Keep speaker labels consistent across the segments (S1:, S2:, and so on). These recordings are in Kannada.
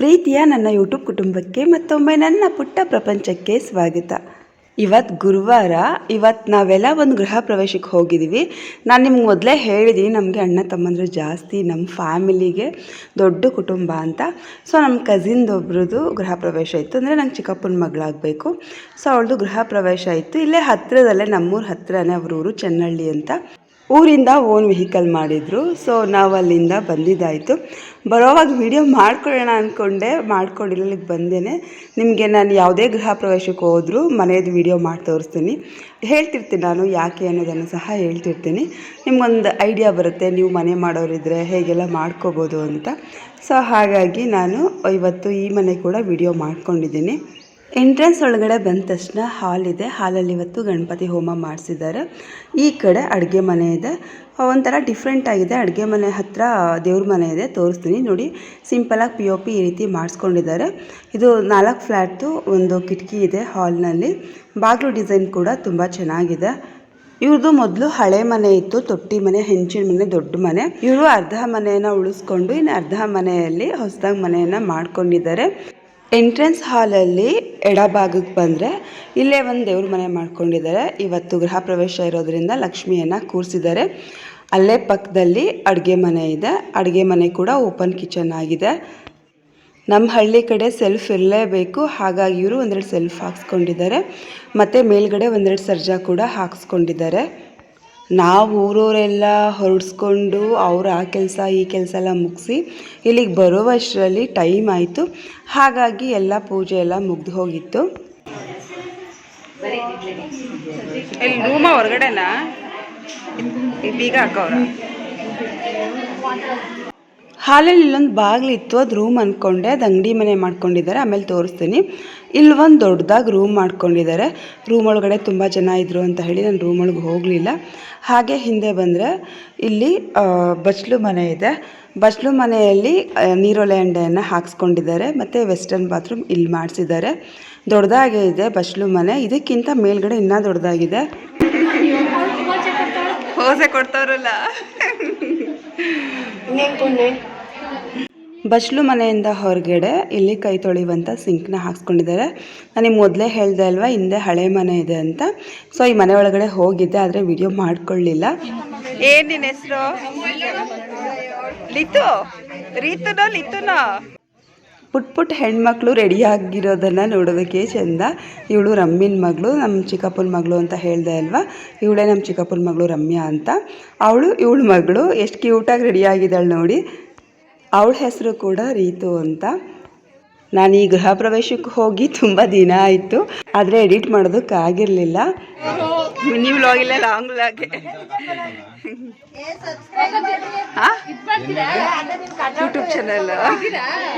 S1: ಪ್ರೀತಿಯ ನನ್ನ ಯೂಟ್ಯೂಬ್ ಕುಟುಂಬಕ್ಕೆ ಮತ್ತೊಮ್ಮೆ ನನ್ನ ಪುಟ್ಟ ಪ್ರಪಂಚಕ್ಕೆ ಸ್ವಾಗತ. ಇವತ್ತು ಗುರುವಾರ ಇವತ್ತು ನಾವೆಲ್ಲ ಒಂದು ಗೃಹ ಪ್ರವೇಶಕ್ಕೆ ಹೋಗಿದ್ದೀವಿ ನಾನು ನಿಮ್ಗೆ ಮೊದಲೇ ಹೇಳಿದ್ದೀನಿ ನಮಗೆ ಅಣ್ಣ ತಮ್ಮಂದರು ಜಾಸ್ತಿ ನಮ್ಮ ಫ್ಯಾಮಿಲಿಗೆ ದೊಡ್ಡ ಕುಟುಂಬ ಅಂತ. ಸೊ ನಮ್ಮ ಕಸಿನ್ದೊಬ್ರದ್ದು ಗೃಹ ಪ್ರವೇಶ ಇತ್ತು. ಅಂದರೆ ನಂಗೆ ಚಿಕ್ಕಪ್ಪನ ಮಗಳಾಗಬೇಕು. ಸೊ ಅವಳದು ಗೃಹ ಪ್ರವೇಶ ಇತ್ತು. ಇಲ್ಲೇ ಹತ್ತಿರದಲ್ಲೇ ನಮ್ಮೂರ ಹತ್ತಿರನೇ ಅವ್ರ ಊರು ಚೆನ್ನಳ್ಳಿ ಅಂತ. ಊರಿಂದ ಓನ್ ವೆಹಿಕಲ್ ಮಾಡಿದರು. ಸೊ ನಾವು ಅಲ್ಲಿಂದ ಬಂದಿದ್ದಾಯಿತು. ಬರೋವಾಗ ವಿಡಿಯೋ ಮಾಡ್ಕೊಳ್ಳೋಣ ಅಂದ್ಕೊಂಡೆ ಮಾಡ್ಕೊಂಡಿಲ್ಲ ಇಲ್ಲಿಗೆ ಬಂದೇನೆ. ನಿಮಗೆ ನಾನು ಯಾವುದೇ ಗೃಹ ಪ್ರವೇಶಕ್ಕೆ ಹೋದರೂ ಮನೆಯದು ವಿಡಿಯೋ ಮಾಡಿ ತೋರಿಸ್ತೀನಿ. ಹೇಳ್ತಿರ್ತೀನಿ ನಾನು ಯಾಕೆ ಅನ್ನೋದನ್ನು ಸಹ ಹೇಳ್ತಿರ್ತೀನಿ. ನಿಮ್ಗೊಂದು ಐಡಿಯಾ ಬರುತ್ತೆ, ನೀವು ಮನೆ ಮಾಡೋರಿದ್ರೆ ಹೇಗೆಲ್ಲ ಮಾಡ್ಕೋಬೋದು ಅಂತ. ಸೊ ಹಾಗಾಗಿ ನಾನು ಇವತ್ತು ಈ ಮನೆ ಕೂಡ ವಿಡಿಯೋ ಮಾಡ್ಕೊಂಡಿದ್ದೀನಿ. ಎಂಟ್ರೆನ್ಸ್ ಒಳಗಡೆ ಬಂದ ತಕ್ಷಣ ಹಾಲ್ ಇದೆ. ಹಾಲಲ್ಲಿ ಇವತ್ತು ಗಣಪತಿ ಹೋಮ ಮಾಡಿಸಿದ್ದಾರೆ. ಈ ಕಡೆ ಅಡುಗೆ ಮನೆ ಇದೆ. ಒಂಥರ ಡಿಫ್ರೆಂಟ್ ಆಗಿದೆ. ಅಡುಗೆ ಮನೆ ಹತ್ತಿರ ದೇವ್ರ ಮನೆ ಇದೆ. ತೋರಿಸ್ತೀನಿ ನೋಡಿ. ಸಿಂಪಲಾಗಿ ಪಿ ಒ ಪಿ ಈ ರೀತಿ ಮಾಡಿಸ್ಕೊಂಡಿದ್ದಾರೆ. ಇದು ನಾಲ್ಕು ಫ್ಲ್ಯಾಟ್ದು ಒಂದು ಕಿಟಕಿ ಇದೆ ಹಾಲ್ನಲ್ಲಿ ಬಾಗಿಲು ಡಿಸೈನ್ ಕೂಡ ತುಂಬ ಚೆನ್ನಾಗಿದೆ. ಇವ್ರದ್ದು ಮೊದಲು ಹಳೆ ಮನೆ ಇತ್ತು. ತೊಟ್ಟಿ ಮನೆ, ಹೆಂಚಿನ ಮನೆ, ದೊಡ್ಡ ಮನೆ. ಇವರು ಅರ್ಧ ಮನೆಯನ್ನು ಉಳಿಸ್ಕೊಂಡು ಇನ್ನು ಅರ್ಧ ಮನೆಯಲ್ಲಿ ಹೊಸದಾಗಿ ಮನೆಯನ್ನು ಮಾಡ್ಕೊಂಡಿದ್ದಾರೆ. ಎಂಟ್ರೆನ್ಸ್ ಹಾಲಲ್ಲಿ ಎಡಭಾಗಕ್ಕೆ ಬಂದರೆ ಇಲ್ಲೇ ಒಂದು ದೇವ್ರ ಮನೆ ಮಾಡ್ಕೊಂಡಿದ್ದಾರೆ. ಇವತ್ತು ಗೃಹ ಪ್ರವೇಶ ಇರೋದ್ರಿಂದ ಲಕ್ಷ್ಮಿಯನ್ನು ಕೂರಿಸಿದ್ದಾರೆ. ಅಲ್ಲೇ ಪಕ್ಕದಲ್ಲಿ ಅಡುಗೆ ಮನೆ ಇದೆ. ಅಡುಗೆ ಮನೆ ಕೂಡ ಓಪನ್ ಕಿಚನ್ ಆಗಿದೆ. ನಮ್ಮ ಹಳ್ಳಿ ಕಡೆ ಸೆಲ್ಫ್ ಇರಲೇಬೇಕು. ಹಾಗಾಗಿ ಇವರು ಒಂದೆರಡು ಸೆಲ್ಫ್ ಹಾಕ್ಸ್ಕೊಂಡಿದ್ದಾರೆ. ಮತ್ತು ಮೇಲ್ಗಡೆ ಒಂದೆರಡು ಸರ್ಜಾ ಕೂಡ ಹಾಕ್ಸ್ಕೊಂಡಿದ್ದಾರೆ. ನಾವು ಊರವರೆಲ್ಲ ಹೊರಡಿಸ್ಕೊಂಡು ಅವ್ರು ಆ ಕೆಲಸ ಈ ಕೆಲಸ ಎಲ್ಲ ಮುಗಿಸಿ ಇಲ್ಲಿಗೆ ಬರುವಷ್ಟರಲ್ಲಿ ಟೈಮ್ ಆಯಿತು. ಹಾಗಾಗಿ ಎಲ್ಲ ಪೂಜೆ ಎಲ್ಲ ಮುಗ್ದು ಹೋಗಿತ್ತು. ಹೊರಗಡೆನಾ? ಬೀಗ ಹಾಕವ್ರ? ಹಾಲಲ್ಲಿ ಇಲ್ಲೊಂದು ಬಾಗಿಲಿತ್ತು ಅದು ರೂಮ್ ಅಂದ್ಕೊಂಡೆ ಅದು ಅಂಗಡಿ ಮನೆ ಮಾಡ್ಕೊಂಡಿದ್ದಾರೆ ಆಮೇಲೆ ತೋರಿಸ್ತೀನಿ ಇಲ್ಲಿ ಒಂದು ದೊಡ್ಡದಾಗಿ ರೂಮ್ ಮಾಡ್ಕೊಂಡಿದ್ದಾರೆ ರೂಮ್ ಒಳಗಡೆ ತುಂಬ ಜನ ಇದ್ದರು ಅಂತ ಹೇಳಿ ನಾನು ರೂಮ್ ಒಳಗೆ ಹೋಗಲಿಲ್ಲ ಹಾಗೆ ಹಿಂದೆ ಬಂದರೆ ಇಲ್ಲಿ ಬಚ್ಲು ಮನೆ ಇದೆ ಬಚ್ಲು ಮನೆಯಲ್ಲಿ ನೀರೊಲೆ ಅಂಡೆಯನ್ನು ಹಾಕ್ಸ್ಕೊಂಡಿದ್ದಾರೆ ಮತ್ತು ವೆಸ್ಟರ್ನ್ ಬಾತ್ರೂಮ್ ಇಲ್ಲಿ ಮಾಡಿಸಿದ್ದಾರೆ ದೊಡ್ಡದಾಗೇ ಇದೆ ಬಚ್ಲು ಮನೆ ಇದಕ್ಕಿಂತ ಮೇಲ್ಗಡೆ ಇನ್ನೂ ದೊಡ್ಡದಾಗಿದೆ ಹೋಸೆ ಕೊಡ್ತಾವ್ರಲ್ಲ ಬಚ್ಲು ಮನೆಯಿಂದ ಹೊರಗಡೆ ಇಲ್ಲಿ ಕೈ ತೊಳೆಯುವಂಥ ಸಿಂಕ್ನ ಹಾಕ್ಸ್ಕೊಂಡಿದ್ದಾರೆ. ನನಗೆ ಮೊದಲೇ ಹೇಳಿದೆ ಅಲ್ವಾ ಹಿಂದೆ ಹಳೆ ಮನೆ ಇದೆ ಅಂತ. ಸೊ ಈ ಮನೆ ಒಳಗಡೆ ಹೋಗಿದ್ದೆ ಆದರೆ ವಿಡಿಯೋ ಮಾಡ್ಕೊಳ್ಳಿಲ್ಲ. ಏನ್ ನಿನ್ನ ಹೆಸರು? ಲಿತು. ರೀತುನೋ ಲಿತುನೋ? ಪುಟ್ ಪುಟ್ ಹೆಣ್ಮಕ್ಳು ರೆಡಿ ಆಗಿರೋದನ್ನು ನೋಡೋದಕ್ಕೆ ಚೆಂದ. ಇವಳು ರಮ್ಮಿನ ಮಗಳು ನಮ್ಮ ಚಿಕ್ಕಪ್ಪನ ಮಗಳು ಅಂತ ಹೇಳ್ದೆ ಅಲ್ವಾ? ಇವಳೇ ನಮ್ಮ ಚಿಕ್ಕಪ್ಪನ ಮಗಳು ರಮ್ಯಾ ಅಂತ. ಅವಳು ಇವಳು ಮಗಳು ಎಷ್ಟು ಕ್ಯೂಟಾಗಿ ರೆಡಿ ಆಗಿದ್ದಾಳೆ ನೋಡಿ. ಅವಳ ಹೆಸರು ಕೂಡ ರೀತು ಅಂತ. ನಾನು ಈ ಗೃಹ ಪ್ರವೇಶಕ್ಕೆ ಹೋಗಿ ತುಂಬ ದಿನ ಆಯಿತು. ಆದರೆ ಎಡಿಟ್ ಮಾಡೋದಕ್ಕೆ ಆಗಿರಲಿಲ್ಲ. ಮಿನಿ ವ್ಲಾಗಿಲ್ಲ ಲಾಂಗ್ ವ್ಲಾಗೆ ಯೂಟ್ಯೂಬ್ ಚಾನಲ್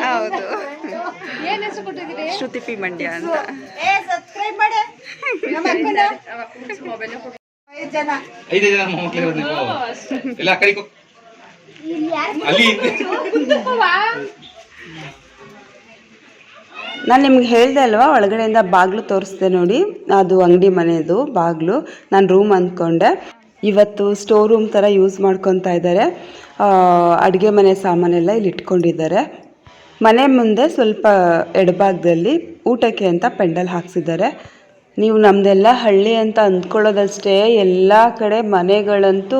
S1: ಹೌದು. ಶ್ರುತಿ ಪಿ ಮಂಡ್ಯ ಅಂತ.
S2: ಐದೇ ಜನ
S1: ನಾನು ನಿಮ್ಗೆ ಹೇಳ್ದೆ ಅಲ್ವಾ, ಒಳಗಡೆಯಿಂದ ಬಾಗಿಲು ತೋರಿಸ್ದೆ ನೋಡಿ. ಅದು ಅಂಗಡಿ ಮನೆಯದು ಬಾಗಿಲು. ನಾನು ರೂಮ್ ಅಂದ್ಕೊಂಡೆ ಇವತ್ತು ಸ್ಟೋರ್ ರೂಮ್ ಥರ ಯೂಸ್ ಮಾಡ್ಕೊತಾ ಇದ್ದಾರೆ. ಅಡುಗೆ ಮನೆ ಸಾಮಾನೆಲ್ಲ ಇಲ್ಲಿ ಇಟ್ಕೊಂಡಿದ್ದಾರೆ. ಮನೆ ಮುಂದೆ ಸ್ವಲ್ಪ ಎಡಭಾಗದಲ್ಲಿ ಊಟಕ್ಕೆ ಅಂತ ಪೆಂಡಲ್ ಹಾಕ್ಸಿದ್ದಾರೆ. ನೀವು ನಮ್ಮದೆಲ್ಲ ಹಳ್ಳಿ ಅಂತ ಅಂದ್ಕೊಳ್ಳೋದಷ್ಟೇ, ಎಲ್ಲ ಕಡೆ ಮನೆಗಳಂತೂ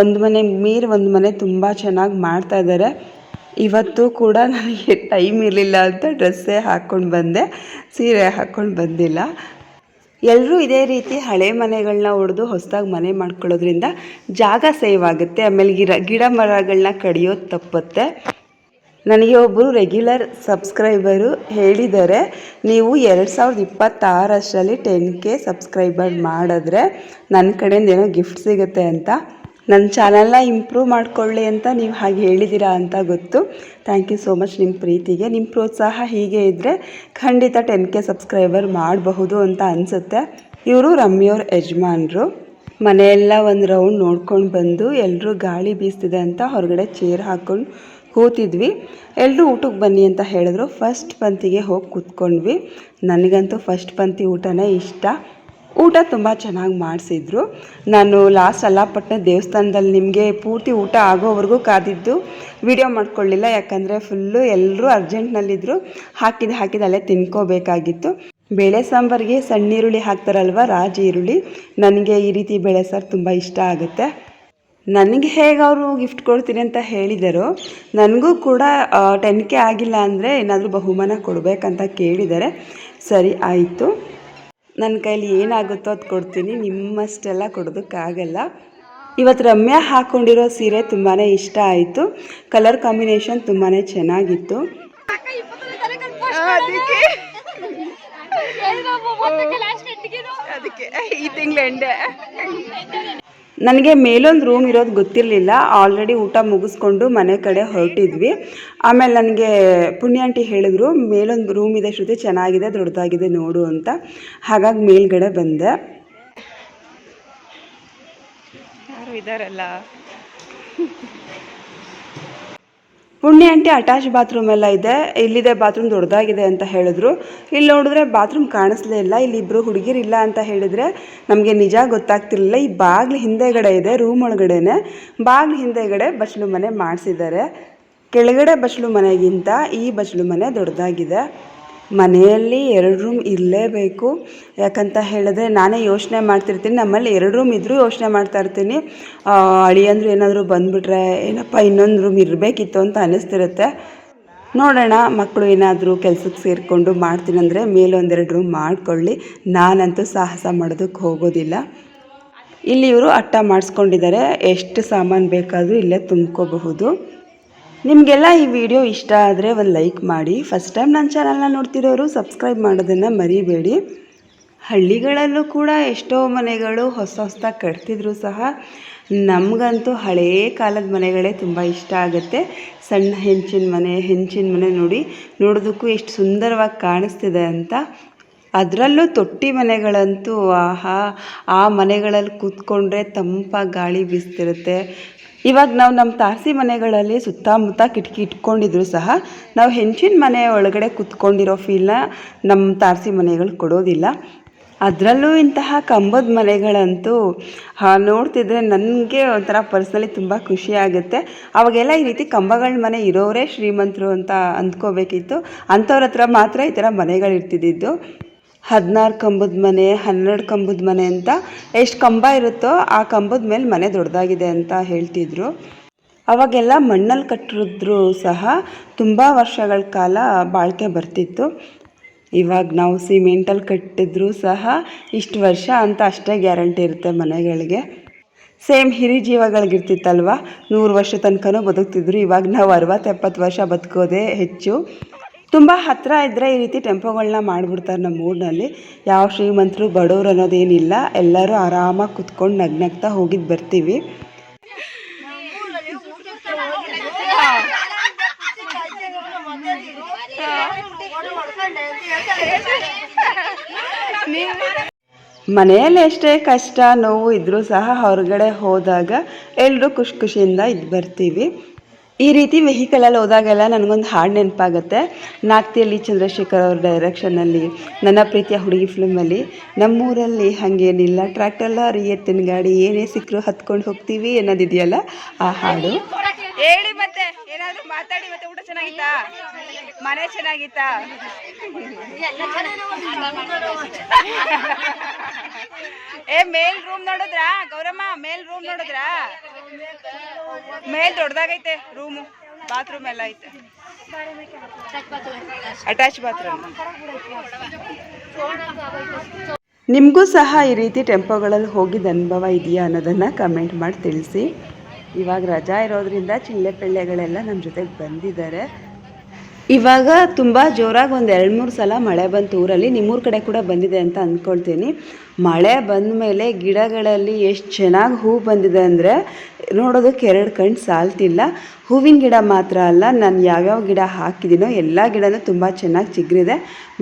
S1: ಒಂದು ಮನೆ ಮೀರಿ ಒಂದು ಮನೆ ತುಂಬ ಚೆನ್ನಾಗಿ ಮಾಡ್ತಾ ಇದ್ದಾರೆ ಇವತ್ತು ಕೂಡ ನನಗೆ ಟೈಮ್ ಇರಲಿಲ್ಲ ಅಂತ ಡ್ರೆಸ್ಸೇ ಹಾಕ್ಕೊಂಡು ಬಂದೆ, ಸೀರೆ ಹಾಕ್ಕೊಂಡು ಬಂದಿಲ್ಲ. ಎಲ್ಲರೂ ಇದೇ ರೀತಿ ಹಳೆ ಮನೆಗಳನ್ನ ಹೊಡೆದು ಹೊಸದಾಗಿ ಮನೆ ಮಾಡ್ಕೊಳ್ಳೋದ್ರಿಂದ ಜಾಗ ಸೇವ್ ಆಗುತ್ತೆ. ಆಮೇಲೆ ಗಿಡ ಗಿಡ ಮರಗಳನ್ನ ಕಡಿಯೋದು ತಪ್ಪುತ್ತೆ. ನನಗೆ ಒಬ್ಬರು ರೆಗ್ಯುಲರ್ ಸಬ್ಸ್ಕ್ರೈಬರು ಹೇಳಿದ್ದಾರೆ. ನೀವು ಎರಡು ಸಾವಿರದ ಇಪ್ಪತ್ತಾರಷ್ಟರಲ್ಲಿ ಟೆನ್ ಕೆ ಸಬ್ಸ್ಕ್ರೈಬರ್ ಮಾಡಿದ್ರೆ ನನ್ನ ಕಡೆಯಿಂದ ಏನೋ ಗಿಫ್ಟ್ ಸಿಗುತ್ತೆ ಅಂತ. ನನ್ನ ಚಾನಲ್ನ ಇಂಪ್ರೂವ್ ಮಾಡಿಕೊಳ್ಳಿ ಅಂತ ನೀವು ಹಾಗೆ ಹೇಳಿದ್ದೀರಾ ಅಂತ ಗೊತ್ತು. ಥ್ಯಾಂಕ್ ಯು ಸೋ ಮಚ್ ನಿಮ್ಮ ಪ್ರೀತಿಗೆ. ನಿಮ್ಮ ಪ್ರೋತ್ಸಾಹ ಹೀಗೆ ಇದ್ದರೆ ಖಂಡಿತ ಟೆನ್ ಕೆ ಸಬ್ಸ್ಕ್ರೈಬರ್ ಮಾಡಬಹುದು ಅಂತ ಅನಿಸುತ್ತೆ. ಇವರು ರಮ್ಯವ್ರ ಯಜಮಾನ್ರು. ಮನೆಯೆಲ್ಲ ಒಂದು ರೌಂಡ್ ನೋಡ್ಕೊಂಡು ಬಂದು ಎಲ್ಲರೂ ಗಾಳಿ ಬೀಸ್ತಿದೆ ಅಂತ ಹೊರಗಡೆ ಚೇರ್ ಹಾಕ್ಕೊಂಡು ಕೂತಿದ್ವಿ. ಎಲ್ಲರೂ ಊಟಕ್ಕೆ ಬನ್ನಿ ಅಂತ ಹೇಳಿದ್ರು. ಫಸ್ಟ್ ಪಂತಿಗೆ ಹೋಗಿ ಕೂತ್ಕೊಂಡ್ವಿ. ನನಗಂತೂ ಫಸ್ಟ್ ಪಂತಿ ಊಟನೇ ಇಷ್ಟ. ಊಟ ತುಂಬ ಚೆನ್ನಾಗಿ ಮಾಡಿಸಿದ್ರು. ನಾನು ಲಾಸ್ಟ್ ಅಲ್ಲಾಪಟ್ಟಣ ದೇವಸ್ಥಾನದಲ್ಲಿ ನಿಮಗೆ ಪೂರ್ತಿ ಊಟ ಆಗೋವರೆಗೂ ಕಾದಿದ್ದು ವಿಡಿಯೋ ಮಾಡ್ಕೊಳ್ಳಿಲ್ಲ. ಯಾಕಂದರೆ ಫುಲ್ಲು ಎಲ್ಲರೂ ಅರ್ಜೆಂಟ್ನಲ್ಲಿದ್ದರು ಹಾಕಿದ ಹಾಕಿದ ಅಲ್ಲೇ ತಿನ್ಕೋಬೇಕಾಗಿತ್ತು. ಬೇಳೆ ಸಾಂಬಾರಿಗೆ ಸಣ್ಣ ಈರುಳ್ಳಿ ಹಾಕ್ತಾರಲ್ವ, ರಾಜ ಈರುಳ್ಳಿ. ನನಗೆ ಈ ರೀತಿ ಬೇಳೆ ಸಾರು ತುಂಬ ಇಷ್ಟ ಆಗುತ್ತೆ. ನನಗೆ ಹೇಗೆ ಅವರು ಗಿಫ್ಟ್ ಕೊಡ್ತೀನಿ ಅಂತ ಹೇಳಿದರು ನನಗೂ ಕೂಡ ಟೆನ್ ಕೆ ಆಗಿಲ್ಲ ಅಂದರೆ ಏನಾದರೂ ಬಹುಮಾನ ಕೊಡಬೇಕಂತ ಕೇಳಿದ್ದಾರೆ. ಸರಿ ಆಯಿತು. ನನ್ನ ಕೈಲಿ ಏನಾಗುತ್ತೋ ಅದು ಕೊಡ್ತೀನಿ ನಿಮ್ಮಷ್ಟೆಲ್ಲ ಕೊಡೋದಕ್ಕಾಗಲ್ಲ. ಇವತ್ತು ರಮ್ಯಾ ಹಾಕ್ಕೊಂಡಿರೋ ಸೀರೆ ತುಂಬಾ ಇಷ್ಟ ಆಯಿತು. ಕಲರ್ ಕಾಂಬಿನೇಷನ್ ತುಂಬಾ ಚೆನ್ನಾಗಿತ್ತು. ಅದಕ್ಕೆ. ಈ ತಿಂಗಳು ಎಂಡೆ ನನಗೆ ಮೇಲೊಂದು ರೂಮ್ ಇರೋದು ಗೊತ್ತಿರಲಿಲ್ಲ. ಆಲ್ರೆಡಿ ಊಟ ಮುಗಿಸ್ಕೊಂಡು ಮನೆ ಕಡೆ ಹೊರಟಿದ್ವಿ. ಆಮೇಲೆ ನನಗೆ ಪುಣ್ಯ ಆಂಟಿ ಹೇಳಿದ್ರು, ಮೇಲೊಂದು ರೂಮ್ ಇದೆ ಶ್ರುತಿ, ಚೆನ್ನಾಗಿದೆ, ದೊಡ್ಡದಾಗಿದೆ, ನೋಡು ಅಂತ. ಹಾಗಾಗಿ ಮೇಲ್ಗಡೆ ಬಂದೆ. ಯಾರು ಇದಾರಲ್ಲ? ಪುಣ್ಯ ಆಂಟಿ ಅಟ್ಯಾಚ್ ಬಾತ್ರೂಮ್ ಎಲ್ಲ ಇದೆ. ಇಲ್ಲಿದೆ ಬಾತ್ರೂಮ್ ದೊಡ್ಡದಾಗಿದೆ ಅಂತ ಹೇಳಿದ್ರು. ಇಲ್ಲಿ ನೋಡಿದ್ರೆ ಬಾತ್ರೂಮ್ ಕಾಣಿಸ್ಲೇ ಇಲ್ಲ. ಇಲ್ಲಿ ಇಬ್ಬರು ಹುಡುಗಿರು ಇಲ್ಲ ಅಂತ ಹೇಳಿದ್ರೆ ನಮಗೆ ನಿಜ ಗೊತ್ತಾಗ್ತಿರ್ಲಿಲ್ಲ. ಈ ಬಾಗ್ಲು ಹಿಂದೆಗಡೆ ಇದೆ, ರೂಮ್ ಒಳಗಡೆನೆ. ಬಾಗ್ಲು ಹಿಂದೆಗಡೆ ಬಚ್ಲು ಮನೆ ಮಾಡಿಸಿದ್ದಾರೆ. ಕೆಳಗಡೆ ಬಚ್ಲು ಮನೆಗಿಂತ ಈ ಬಚ್ಲು ಮನೆ ದೊಡ್ಡದಾಗಿದೆ. ಮನೆಯಲ್ಲಿ ಎರಡು ರೂಮ್ ಇರಲೇಬೇಕು. ಯಾಕಂತ ಹೇಳಿದ್ರೆ ನಾನೇ ಯೋಚನೆ ಮಾಡ್ತಿರ್ತೀನಿ. ನಮ್ಮಲ್ಲಿ ಎರಡು ರೂಮ್ ಇದ್ದರೂ ಯೋಚನೆ ಮಾಡ್ತಾ ಇರ್ತೀನಿ. ಅಳಿಯಂದ್ರು ಏನಾದರೂ ಬಂದುಬಿಟ್ರೆ, ಏನಪ್ಪ ಇನ್ನೊಂದು ರೂಮ್ ಇರಬೇಕಿತ್ತು ಅಂತ ಅನ್ನಿಸ್ತಿರುತ್ತೆ ನೋಡೋಣ ಮಕ್ಕಳು ಏನಾದರೂ ಕೆಲಸಕ್ಕೆ ಸೇರಿಕೊಂಡು ಮಾಡ್ತೀನಂದರೆ ಮೇಲೊಂದೆರಡು ರೂಮ್ ಮಾಡ್ಕೊಳ್ಳಿ. ನಾನಂತೂ ಸಾಹಸ ಮಾಡೋದಕ್ಕೆ ಹೋಗೋದಿಲ್ಲ. ಇಲ್ಲಿ ಇವರು ಅಟ್ಟ ಮಾಡಿಸ್ಕೊಂಡಿದ್ದಾರೆ. ಎಷ್ಟು ಸಾಮಾನು ಬೇಕಾದರೂ ಇಲ್ಲೇ ತುಂಬ್ಕೋಬಹುದು. ನಿಮಗೆಲ್ಲ ಈ ವಿಡಿಯೋ ಇಷ್ಟ ಆದರೆ ಒಂದು ಲೈಕ್ ಮಾಡಿ. ಫಸ್ಟ್ ಟೈಮ್ ನನ್ನ ಚಾನಲ್ನ ನೋಡ್ತಿರೋರು ಸಬ್ಸ್ಕ್ರೈಬ್ ಮಾಡೋದನ್ನು ಮರಿಬೇಡಿ. ಹಳ್ಳಿಗಳಲ್ಲೂ ಕೂಡ ಎಷ್ಟೋ ಮನೆಗಳು ಹೊಸ ಹೊಸದಾಗಿ ಕಟ್ತಿದ್ರು ಸಹ. ನಮಗಂತೂ ಹಳೇ ಕಾಲದ ಮನೆಗಳೇ ತುಂಬ ಇಷ್ಟ ಆಗುತ್ತೆ. ಸಣ್ಣ ಹೆಂಚಿನ ಮನೆ ಹೆಂಚಿನ ಮನೆ ನೋಡಿ ನೋಡೋದಕ್ಕೂ ಎಷ್ಟು ಸುಂದರವಾಗಿ ಕಾಣಿಸ್ತಿದೆ ಅಂತ. ಅದರಲ್ಲೂ ತೊಟ್ಟಿ ಮನೆಗಳಂತೂ, ಆಹಾ, ಆ ಮನೆಗಳಲ್ಲಿ ಕೂತ್ಕೊಂಡ್ರೆ ತಂಪಾಗಿ ಗಾಳಿ ಬೀಸ್ತಿರುತ್ತೆ. ಇವಾಗ ನಾವು ನಮ್ಮ ತಾರಸಿ ಮನೆಗಳಲ್ಲಿ ಸುತ್ತಮುತ್ತ ಕಿಟಕಿ ಇಟ್ಕೊಂಡಿದ್ರು ಸಹ ನಾವು ಹೆಂಚಿನ ಮನೆ ಒಳಗಡೆ ಕುತ್ಕೊಂಡಿರೋ ಫೀಲ್ನ ನಮ್ಮ ತಾರಸಿ ಮನೆಗಳು ಕೊಡೋದಿಲ್ಲ. ಅದರಲ್ಲೂ ಇಂತಹ ಕಂಬದ ಮನೆಗಳಂತೂ ನೋಡ್ತಿದ್ರೆ ನನಗೆ ಒಂಥರ ಪರ್ಸ್ನಲಿ ತುಂಬ ಖುಷಿಯಾಗುತ್ತೆ ಅವಾಗೆಲ್ಲ ಈ ರೀತಿ ಕಂಬಗಳ ಮನೆ ಇರೋರೇ ಶ್ರೀಮಂತರು ಅಂತ ಅಂದ್ಕೋಬೇಕಿತ್ತು. ಅಂಥವ್ರ ಹತ್ರ ಮಾತ್ರ ಈ ಥರ ಮನೆಗಳಿರ್ತಿದ್ದಿದ್ದು. ಹದಿನಾರು ಕಂಬದ ಮನೆ, ಹನ್ನೆರಡು ಕಂಬದ ಮನೆ ಅಂತ ಎಷ್ಟು ಕಂಬ ಇರುತ್ತೋ ಆ ಕಂಬದ ಮೇಲೆ ಮನೆ ದೊಡ್ಡದಾಗಿದೆ ಅಂತ ಹೇಳ್ತಿದ್ರು. ಅವಾಗೆಲ್ಲ ಮಣ್ಣಲ್ಲಿ ಕಟ್ಟಿದ್ರು ಸಹ ತುಂಬ ವರ್ಷಗಳ ಕಾಲ ಬಾಳಿಕೆ ಬರ್ತಿತ್ತು. ಇವಾಗ ನಾವು ಸಿಮೆಂಟಲ್ಲಿ ಕಟ್ಟಿದ್ರು ಸಹ ಇಷ್ಟು ವರ್ಷ ಅಂತ ಅಷ್ಟೇ ಗ್ಯಾರಂಟಿ ಇರುತ್ತೆ ಮನೆಗಳಿಗೆ. ಸೇಮ್ ಹಿರಿ ಜೀವಗಳಿಗಿರ್ತಿತ್ತಲ್ವ? ನೂರು ವರ್ಷ ತನಕನೂ ಬದುಕ್ತಿದ್ರು. ಇವಾಗ ನಾವು ಅರವತ್ತು ಎಪ್ಪತ್ತು ವರ್ಷ ಬದುಕೋದೇ ಹೆಚ್ಚು. ತುಂಬ ಹತ್ತಿರ ಇದ್ದರೆ ಈ ರೀತಿ ಟೆಂಪೋಗಳನ್ನ ಮಾಡಿಬಿಡ್ತಾರೆ ನಮ್ಮ ಊರಿನಲ್ಲಿ. ಯಾವ ಶ್ರೀಮಂತರು ಬಡವರು ಅನ್ನೋದೇನಿಲ್ಲ. ಎಲ್ಲರೂ ಆರಾಮಾಗಿ ಕುತ್ಕೊಂಡು ನಗ್ನಗ್ತಾ ಹೋಗಿದ್ದು ಬರ್ತೀವಿ. ಮನೆಯಲ್ಲಿ ಎಷ್ಟೇ ಕಷ್ಟ, ನೋವು ಇದ್ದರೂ ಸಹ ಹೊರಗಡೆ ಹೋದಾಗ ಎಲ್ಲರೂ ಖುಷಿ ಖುಷಿಯಿಂದ ಇದು ಬರ್ತೀವಿ. ಈ ರೀತಿ ವೆಹಿಕಲಲ್ಲಿ ಹೋದಾಗೆಲ್ಲ ನನಗೊಂದು ಹಾಡು ನೆನಪಾಗುತ್ತೆ. ನಾಗ್ತಿಯಲ್ಲಿ ಚಂದ್ರಶೇಖರ್ ಅವ್ರ ಡೈರೆಕ್ಷನಲ್ಲಿ ನನ್ನ ಪ್ರೀತಿಯ ಹುಡುಗಿ ಫಿಲ್ಮಲ್ಲಿ ನಮ್ಮೂರಲ್ಲಿ ಹಾಗೇನಿಲ್ಲ ಟ್ರ್ಯಾಕ್ಟರ್ ಲಾರಿ ಎತ್ತಿನ ಗಾಡಿ ಏನೇ ಸಿಕ್ಕರು ಹತ್ಕೊಂಡು ಹೋಗ್ತೀವಿ ಅನ್ನೋದಿದೆಯಲ್ಲ ಆ ಹಾಡು. ಹೇಳಿ ಮತ್ತೆ, ಏನಾದರೂ ಮಾತಾಡಿ ಮತ್ತೆ ಊಟ ಚೆನ್ನಾಗಿತ್ತಾ? ಮನೆ ಚೆನ್ನಾಗಿತ್ತಾ? ಏ, ಮೇಲ್ ರೂಮ್ ನೋಡಿದ್ರಾ? ಗೌರಮ್ಮ, ಮೇಲ್ ರೂಮ್ ನೋಡಿದ್ರಾ? ಮೇಲ್ ದೊಡ್ಡದಾಗೈತೆ ರೂಮು ಬಾತ್ರೂಮ್ ಎಲ್ಲ ಐತೆ. ಅಟ್ಯಾಚ್ ಬಾತ್ರೂಮ್ ನಿಮಗೂ ಸಹ ಈ ರೀತಿ ಟೆಂಪೋಗಳಲ್ಲಿ ಹೋಗಿದ್ದ ಅನುಭವ ಇದೆಯಾ ಅನ್ನೋದನ್ನು ಕಮೆಂಟ್ ಮಾಡಿ ತಿಳಿಸಿ. ಇವಾಗ ರಜಾ ಇರೋದ್ರಿಂದ ಚಿಳ್ಳೆ ಪಿಳ್ಳೆಗಳೆಲ್ಲ ನಮ್ಮ ಜೊತೆಗೆ ಬಂದಿದ್ದಾರೆ. ಇವಾಗ ತುಂಬ ಜೋರಾಗಿ ಒಂದು ಎರಡು ಮೂರು ಸಲ ಮಳೆ ಬಂತು ಊರಲ್ಲಿ. ನಿಮ್ಮೂರ ಕಡೆ ಕೂಡ ಬಂದಿದೆ ಅಂತ ಅಂದ್ಕೊಳ್ತೀನಿ ಮಳೆ ಬಂದ ಮೇಲೆ ಗಿಡಗಳಲ್ಲಿ ಎಷ್ಟು ಚೆನ್ನಾಗಿ ಹೂ ಬಂದಿದೆ ಅಂದರೆ ನೋಡೋದಕ್ಕೆ ಎರಡು ಕಣ್ಣು ಸಾಲ್ತಿಲ್ಲ. ಹೂವಿನ ಗಿಡ ಮಾತ್ರ ಅಲ್ಲ, ನಾನು ಯಾವ್ಯಾವ ಗಿಡ ಹಾಕಿದ್ದೀನೋ ಎಲ್ಲ ಗಿಡನೂ ತುಂಬ ಚೆನ್ನಾಗಿ ಚಿಗ್ರಿದೆ.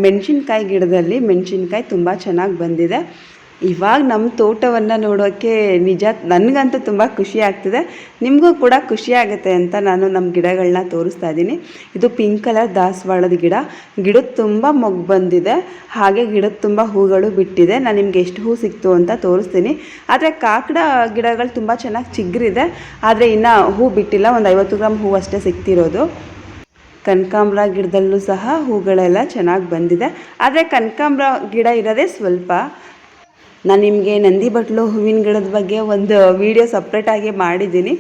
S1: ಮೆಣಸಿನ್ಕಾಯಿ ಗಿಡದಲ್ಲಿ ಮೆಣಸಿನ್ಕಾಯಿ ತುಂಬ ಚೆನ್ನಾಗಿ ಬಂದಿದೆ. ಇವಾಗ ನಮ್ಮ ತೋಟವನ್ನು ನೋಡೋಕ್ಕೆ ನಿಜ, ನನಗಂತೂ ತುಂಬ ಖುಷಿ ಆಗ್ತಿದೆ. ನಿಮಗೂ ಕೂಡ ಖುಷಿ ಆಗುತ್ತೆ ಅಂತ ನಾನು ನಮ್ಮ ಗಿಡಗಳನ್ನ ತೋರಿಸ್ತಾ ಇದ್ದೀನಿ ಇದು ಪಿಂಕ್ ಕಲರ್ ದಾಸವಾಳದ ಗಿಡ. ಗಿಡದ ತುಂಬ ಮೊಗ್ಗು ಬಂದಿದೆ. ಹಾಗೆ ಗಿಡದ ತುಂಬ ಹೂಗಳು ಬಿಟ್ಟಿದೆ. ನಾನು ನಿಮ್ಗೆ ಎಷ್ಟು ಹೂ ಸಿಕ್ತು ಅಂತ ತೋರಿಸ್ತೀನಿ. ಆದರೆ ಕಾಕಡ ಗಿಡಗಳು ತುಂಬ ಚೆನ್ನಾಗಿ ಚಿಗ್ರಿದೆ. ಆದರೆ ಇನ್ನು ಹೂ ಬಿಟ್ಟಿಲ್ಲ. ಒಂದು ಐವತ್ತು ಗ್ರಾಮ್ ಹೂ ಅಷ್ಟೇ ಸಿಗ್ತಿರೋದು ಕನಕಾಂಬ್ರ ಗಿಡದಲ್ಲೂ ಸಹ ಹೂಗಳೆಲ್ಲ ಚೆನ್ನಾಗಿ ಬಂದಿದೆ. ಆದರೆ ಕನಕಾಂಬ್ರ ಗಿಡ ಇರೋದೇ ಸ್ವಲ್ಪ. ನಾನು ನಿಮಗೆ ನಂದಿ ಬಟ್ಲು ಹೂವಿನ ಗಿಡದ ಬಗ್ಗೆ ಒಂದು ವಿಡಿಯೋ ಸಪ್ರೇಟಾಗಿ ಮಾಡಿದ್ದೀನಿ.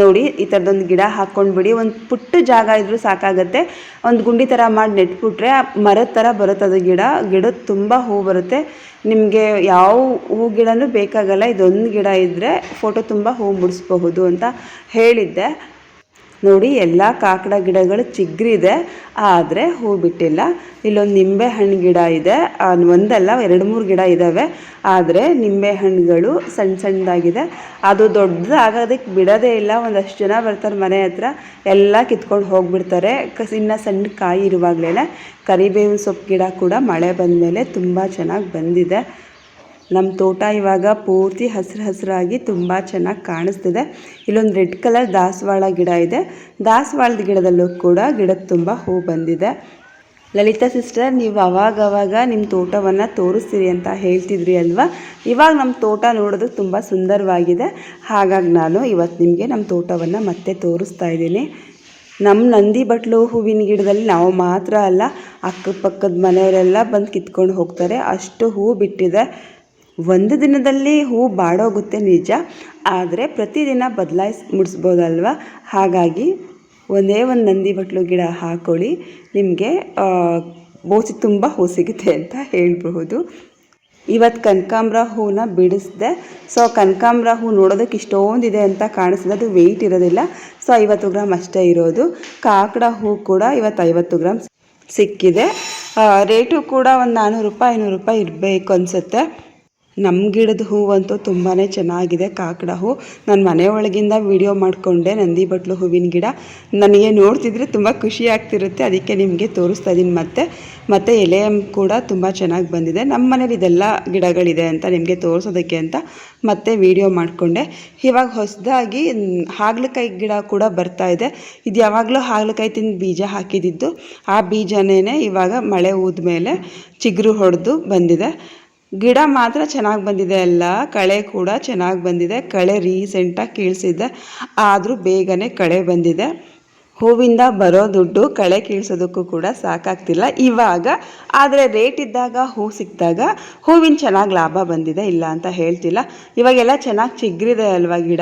S1: ನೋಡಿ, ಈ ಥರದೊಂದು ಗಿಡ ಹಾಕ್ಕೊಂಡ್ಬಿಡಿ. ಒಂದು ಪುಟ್ಟ ಜಾಗ ಇದ್ದರೂ ಸಾಕಾಗುತ್ತೆ. ಒಂದು ಗುಂಡಿ ಥರ ಮಾಡಿ ನೆಟ್ಬಿಟ್ರೆ ಮರದ ಥರ ಬರುತ್ತೆ ಅದು ಗಿಡ. ಗಿಡದ ತುಂಬ ಹೂ ಬರುತ್ತೆ. ನಿಮಗೆ ಯಾವ ಹೂ ಗಿಡನೂ ಬೇಕಾಗಲ್ಲ. ಇದೊಂದು ಗಿಡ ಇದ್ದರೆ ಫೋಟೋ ತುಂಬ ಹೂ ಮುಡಿಸ್ಬಹುದು ಅಂತ ಹೇಳಿದ್ದೆ. ನೋಡಿ ಎಲ್ಲ ಕಾಕಡ ಗಿಡಗಳು ಚಿಗ್ರಿದೆ, ಆದರೆ ಹೂ ಬಿಟ್ಟಿಲ್ಲ ಇಲ್ಲೊಂದು ನಿಂಬೆ ಹಣ್ಣು ಗಿಡ ಇದೆ ಒಂದಲ್ಲ ಎರಡು ಮೂರು ಗಿಡ ಇದ್ದಾವೆ ಆದರೆ ನಿಂಬೆ ಹಣ್ಣುಗಳು ಸಣ್ಣ ಸಣ್ಣದಾಗಿದೆ. ಅದು ದೊಡ್ಡದಾಗೋದಕ್ಕೆ ಬಿಡೋದೇ ಇಲ್ಲ, ಒಂದಷ್ಟು ಜನ ಬರ್ತಾರೆ ಮನೆ ಹತ್ರ, ಎಲ್ಲ ಕಿತ್ಕೊಂಡು ಹೋಗ್ಬಿಡ್ತಾರೆ. ಇನ್ನು ಸಣ್ಣ ಕಾಯಿ ಇರುವಾಗಲೇ ಕರಿಬೇವಿನ ಸೊಪ್ಪು ಗಿಡ ಕೂಡ ಮಳೆ ಬಂದಮೇಲೆ ತುಂಬ ಚೆನ್ನಾಗಿ ಬಂದಿದೆ. ನಮ್ಮ ತೋಟ ಇವಾಗ ಪೂರ್ತಿ ಹಸಿರು ಹಸಿರಾಗಿ ತುಂಬ ಚೆನ್ನಾಗಿ ಕಾಣಿಸ್ತಿದೆ. ಇಲ್ಲೊಂದು ರೆಡ್ ಕಲರ್ ದಾಸವಾಳ ಗಿಡ ಇದೆ. ದಾಸವಾಳದ ಗಿಡದಲ್ಲೂ ಕೂಡ ಗಿಡದ ತುಂಬ ಹೂ ಬಂದಿದೆ. ಲಲಿತಾ ಸಿಸ್ಟರ್, ನೀವು ಅವಾಗವಾಗ ನಿಮ್ಮ ತೋಟವನ್ನು ತೋರಿಸ್ತೀರಿ ಅಂತ ಹೇಳ್ತಿದ್ರಿ ಅಲ್ವಾ? ಇವಾಗ ನಮ್ಮ ತೋಟ ನೋಡೋದು ತುಂಬ ಸುಂದರವಾಗಿದೆ. ಹಾಗಾಗಿ ನಾನು ಇವತ್ತು ನಿಮಗೆ ನಮ್ಮ ತೋಟವನ್ನು ಮತ್ತೆ ತೋರಿಸ್ತಾ ಇದ್ದೀನಿ. ನಮ್ಮ ನಂದಿ ಬಟ್ಲು ಹೂವಿನ ಗಿಡದಲ್ಲಿ ನಾವು ಮಾತ್ರ ಅಲ್ಲ, ಅಕ್ಕಪಕ್ಕದ ಮನೆಯವರೆಲ್ಲ ಬಂದು ಕಿತ್ಕೊಂಡು ಹೋಗ್ತಾರೆ. ಅಷ್ಟು ಹೂ ಬಿಟ್ಟಿದೆ. ಒಂದು ದಿನದಲ್ಲಿ ಹೂ ಬಾಡೋಗುತ್ತೆ ನಿಜ, ಆದರೆ ಪ್ರತಿದಿನ ಬದಲಾಯಿಸಿ ಮುಡಿಸ್ಬೋದಲ್ವ? ಹಾಗಾಗಿ ಒಂದೇ ಒಂದು ನಂದಿ ಬಟ್ಲು ಗಿಡ ಹಾಕೊಳ್ಳಿ, ನಿಮಗೆ ಬೋಸಿ ತುಂಬ ಹೂ ಸಿಗುತ್ತೆ ಅಂತ ಹೇಳಬಹುದು. ಇವತ್ತು ಕನಕಾಂಬ್ರ ಹೂನ ಬಿಡಿಸಿದೆ, ಸೊ ಕನಕಾಂಬ್ರ ಹೂ ನೋಡೋದಕ್ಕೆ ಇಷ್ಟೊಂದಿದೆ ಅಂತ ಕಾಣಿಸಿದೆ ಅದು ವೆಯ್ಟ್ ಇರೋದಿಲ್ಲ. ಸೊ ಐವತ್ತು ಗ್ರಾಮ್ ಅಷ್ಟೇ ಇರೋದು. ಕಾಕಡ ಹೂ ಕೂಡ ಇವತ್ತು ಐವತ್ತು ಗ್ರಾಮ್ ಸಿಕ್ಕಿದೆ. ರೇಟು ಕೂಡ ಒಂದು ನಾನ್ನೂರು ರೂಪಾಯಿ, ಐನೂರು ರೂಪಾಯಿ ಇರಬೇಕು ಅನಿಸುತ್ತೆ. ನಮ್ಮ ಗಿಡದ ಹೂವಂತೂ ತುಂಬಾ ಚೆನ್ನಾಗಿದೆ ಕಾಕಡ ಹೂ. ನಾನು ಮನೆ ಒಳಗಿಂದ ವಿಡಿಯೋ ಮಾಡಿಕೊಂಡೆ ನಂದಿ ಬಟ್ಲು ಹೂವಿನ ಗಿಡ. ನನಗೆ ನೋಡ್ತಿದ್ರೆ ತುಂಬ ಖುಷಿ ಆಗ್ತಿರುತ್ತೆ, ಅದಕ್ಕೆ ನಿಮಗೆ ತೋರಿಸ್ತಾ ಇದ್ದೀನಿ ಮತ್ತೆ. ಮತ್ತು ಎಲೆ ಕೂಡ ತುಂಬ ಚೆನ್ನಾಗಿ ಬಂದಿದೆ. ನಮ್ಮ ಮನೇಲಿ ಇದೆಲ್ಲ ಗಿಡಗಳಿದೆ ಅಂತ ನಿಮಗೆ ತೋರಿಸೋದಕ್ಕೆ ಅಂತ ಮತ್ತೆ ವಿಡಿಯೋ ಮಾಡಿಕೊಂಡೆ. ಇವಾಗ ಹೊಸದಾಗಿ ಹಾಗಲಕಾಯಿ ಗಿಡ ಕೂಡ ಬರ್ತಾ ಇದೆ. ಇದು ಯಾವಾಗಲೂ ಹಾಗಲಕಾಯಿ ತಿಂದು ಬೀಜ ಹಾಕಿದ್ದು ಆ ಬೀಜನೇ ಇವಾಗ ಮಳೆ ಮೇಲೆ ಚಿಗುರು ಹೊಡೆದು ಬಂದಿದೆ. ಗಿಡ ಮಾತ್ರ ಚೆನ್ನಾಗಿ ಬಂದಿದೆ ಅಲ್ಲ, ಕಳೆ ಕೂಡ ಚೆನ್ನಾಗಿ ಬಂದಿದೆ. ಕಳೆ ರೀಸೆಂಟಾಗಿ ಕೀಳ್ಸಿದ್ದೆ. ಆದರೂ ಬೇಗನೆ ಕಳೆ ಬಂದಿದೆ. ಹೂವಿಂದ ಬರೋ ದುಡ್ಡು ಕಳೆ ಕೀಳಿಸೋದಕ್ಕೂ ಕೂಡ ಸಾಕಾಗ್ತಿಲ್ಲ. ಇವಾಗ ಆದರೆ ರೇಟ್ ಇದ್ದಾಗ ಹೂ ಸಿಕ್ಕಿದಾಗ ಹೂವಿನ ಚೆನ್ನಾಗಿ ಲಾಭ ಬಂದಿದೆ, ಇಲ್ಲ ಅಂತ ಹೇಳ್ತಿಲ್ಲ. ಇವಾಗೆಲ್ಲ ಚೆನ್ನಾಗಿ ಚಿಗ್ರಿದೆ ಅಲ್ವಾ ಗಿಡ?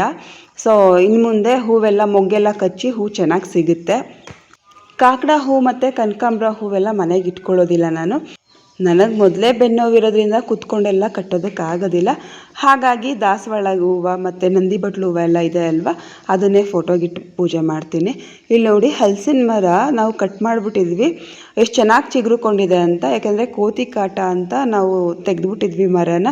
S1: ಸೊ ಇನ್ನು ಮುಂದೆ ಹೂವೆಲ್ಲ ಮೊಗ್ಗೆಲ್ಲ ಕಚ್ಚಿ ಹೂ ಚೆನ್ನಾಗಿ ಸಿಗುತ್ತೆ. ಕಾಕಡ ಹೂ ಮತ್ತು ಕನಕಾಂಬ್ರ ಹೂವೆಲ್ಲ ಮನೆಗೆ ಇಟ್ಕೊಳ್ಳೋದಿಲ್ಲ ನಾನು. ನನಗೆ ಮೊದಲೇ ಬೆನ್ನೋವಿರೋದ್ರಿಂದ ಕುತ್ಕೊಂಡೆಲ್ಲ ಕಟ್ಟೋದಕ್ಕಾಗೋದಿಲ್ಲ. ಹಾಗಾಗಿ ದಾಸವಾಳ ಹೂವು ಮತ್ತು ನಂದಿ ಬಟ್ಲು ಹೂವು ಎಲ್ಲ ಇದೆ ಅಲ್ವಾ? ಅದನ್ನೇ ಫೋಟೋಗಿಟ್ಟು ಪೂಜೆ ಮಾಡ್ತೀನಿ. ಇಲ್ಲಿ ನೋಡಿ ಹಲಸಿನ ಮರ ನಾವು ಕಟ್ ಮಾಡಿಬಿಟ್ಟಿದ್ವಿ. ಎಷ್ಟು ಚೆನ್ನಾಗಿ ಚಿಗುರುಕೊಂಡಿದೆ ಅಂತ, ಯಾಕೆಂದರೆ ಕೋತಿ ಕಾಟ ಅಂತ ನಾವು ತೆಗೆದುಬಿಟ್ಟಿದ್ವಿ ಮರನ.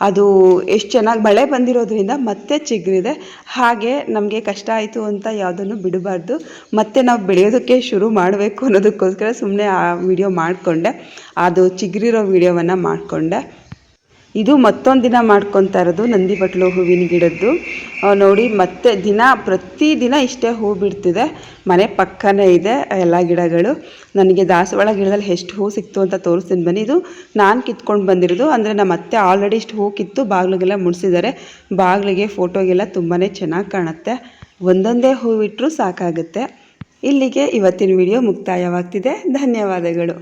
S1: ಅದು ಎಷ್ಟು ಚೆನ್ನಾಗಿ ಮಳೆ ಬಂದಿರೋದ್ರಿಂದ ಮತ್ತೆ ಚಿಗುರಿದೆ. ಹಾಗೆ ನಮಗೆ ಕಷ್ಟ ಆಯಿತು ಅಂತ ಯಾವುದನ್ನು ಬಿಡಬಾರ್ದು. ಮತ್ತೆ ನಾವು ಬೆಳೆಯೋದಕ್ಕೆ ಶುರು ಮಾಡಬೇಕು ಅನ್ನೋದಕ್ಕೋಸ್ಕರ ಸುಮ್ಮನೆ ಆ ವಿಡಿಯೋ ಮಾಡಿಕೊಂಡೆ. ಅದು ಚಿಗುರಿರೋ ವಿಡಿಯೋವನ್ನು ಮಾಡಿಕೊಂಡೆ. ಇದು ಮತ್ತೊಂದು ದಿನ ಮಾಡ್ಕೊತಾ ಇರೋದು ನಂದಿ ಬಟ್ಲು ಹೂವಿನ ಗಿಡದ್ದು. ನೋಡಿ, ಮತ್ತೆ ದಿನ, ಪ್ರತಿದಿನ ಇಷ್ಟೇ ಹೂ ಬಿಡ್ತಿದೆ. ಮನೆ ಪಕ್ಕನೇ ಇದೆ, ಎಲ್ಲ ಗಿಡಗಳು. ನನಗೆ ದಾಸವಾಳ ಗಿಡದಲ್ಲಿ ಎಷ್ಟು ಹೂ ಸಿಕ್ತು ಅಂತ ತೋರಿಸ್ತೀನಿ ಬನ್ನಿ. ಇದು ನಾನು ಕಿತ್ಕೊಂಡು ಬಂದಿರೋದು. ಅಂದರೆ ನಮ್ಮ ಅತ್ತೆ ಆಲ್ರೆಡಿ ಇಷ್ಟು ಹೂ ಕಿತ್ತು ಬಾಗಿಲಿಗೆಲ್ಲ ಮುಡಿಸಿದ್ದಾರೆ. ಬಾಗಿಲಿಗೆ ಫೋಟೋಗೆಲ್ಲ ತುಂಬಾ ಚೆನ್ನಾಗಿ ಕಾಣುತ್ತೆ. ಒಂದೊಂದೇ ಹೂ ಇಟ್ಟರೂ ಸಾಕಾಗುತ್ತೆ. ಇಲ್ಲಿಗೆ ಇವತ್ತಿನ ವಿಡಿಯೋ ಮುಕ್ತಾಯವಾಗ್ತಿದೆ. ಧನ್ಯವಾದಗಳು.